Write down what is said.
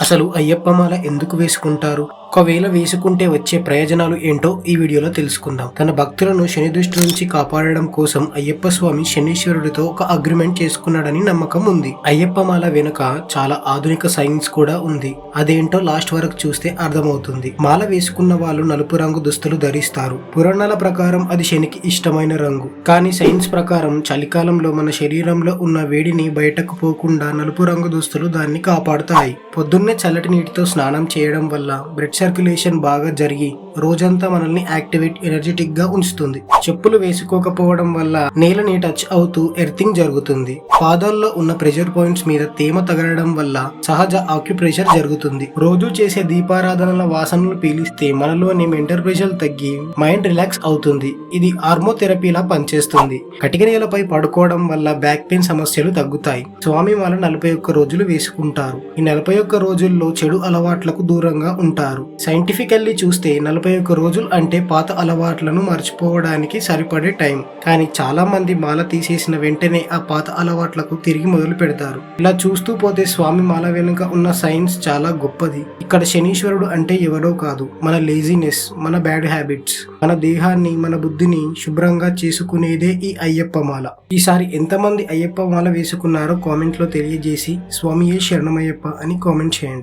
అసలు అయ్యప్ప మాల ఎందుకు వేసుకుంటారు? ఒకవేళ వేసుకుంటే వచ్చే ప్రయోజనాలు ఏంటో ఈ వీడియోలో తెలుసుకుందాం. తన భక్తులను శని దృష్టి నుంచి కాపాడడం కోసం అయ్యప్ప స్వామి శనీశ్వరుడితో ఒక అగ్రిమెంట్ చేసుకున్నాడని నమ్మకం ఉంది. అయ్యప్ప మాల వెనుక చాలా ఆధునిక సైన్స్ కూడా ఉంది. అదేంటో లాస్ట్ వరకు చూస్తే అర్థమవుతుంది. మాల వేసుకున్న వాళ్ళు నలుపు రంగు దుస్తులు ధరిస్తారు. పురాణాల ప్రకారం అది శనికి ఇష్టమైన రంగు. కానీ సైన్స్ ప్రకారం చలికాలంలో మన శరీరంలో ఉన్న వేడిని బయటకు పోకుండా నలుపు రంగు దుస్తులు దాన్ని కాపాడుతాయి. పొద్దున్నే చల్లటి నీటితో స్నానం చేయడం వల్ల బ్రెడ్ సర్క్యులేషన్ బాగా జరిగి రోజంతా మనల్ని యాక్టివేట్ ఎనర్జెటిక్గా ఉంచుతుంది. చెప్పులు వేసుకోకపోవడం వల్ల నేలని టచ్ అవుతూ ఎర్థింగ్ జరుగుతుంది. పాదాల్లో ఉన్న ప్రెషర్ పాయింట్స్ మీద తేమ తగలడం వల్ల సహజ ఆక్యుప్రెషర్ జరుగుతుంది. రోజు చేసే దీపారాధనల వాసనలు పీలిస్తే మనలోని మెంటల్ ప్రెషర్ తగ్గి మైండ్ రిలాక్స్ అవుతుంది. ఇది ఆర్మోథెరపీలా పనిచేస్తుంది. కటిక నేలపై పడుకోవడం వల్ల బ్యాక్ పెయిన్ సమస్యలు తగ్గుతాయి. స్వామి వాళ్ళ నలభై ఒక్క రోజులు వేసుకుంటారు. ఈ నలభై ఒక్క రోజుల్లో చెడు అలవాట్లకు దూరంగా ఉంటారు. సైంటిఫికల్లీ చూస్తే నలభై ఒక్క రోజులు అంటే పాత అలవాట్లను మర్చిపోవడానికి సరిపడే టైం. కానీ చాలా మంది మాల తీసేసిన వెంటనే ఆ పాత అలవాట్లకు తిరిగి మొదలు పెడతారు. ఇలా చూస్తూ పోతే స్వామి మాల వెనుక ఉన్న సైన్స్ చాలా గొప్పది. ఇక్కడ శనీశ్వరుడు అంటే ఎవరో కాదు. మన లేజినెస్ మన బ్యాడ్ హ్యాబిట్స్ మన దేహాన్ని మన బుద్ధిని శుభ్రంగా చేసుకునేదే ఈ అయ్యప్ప మాల. ఈసారి ఎంతమంది అయ్యప్ప మాల వేసుకున్నారో కామెంట్లో తెలియజేసి స్వామియే శరణమయ్యప్ప అని కామెంట్ చేయండి.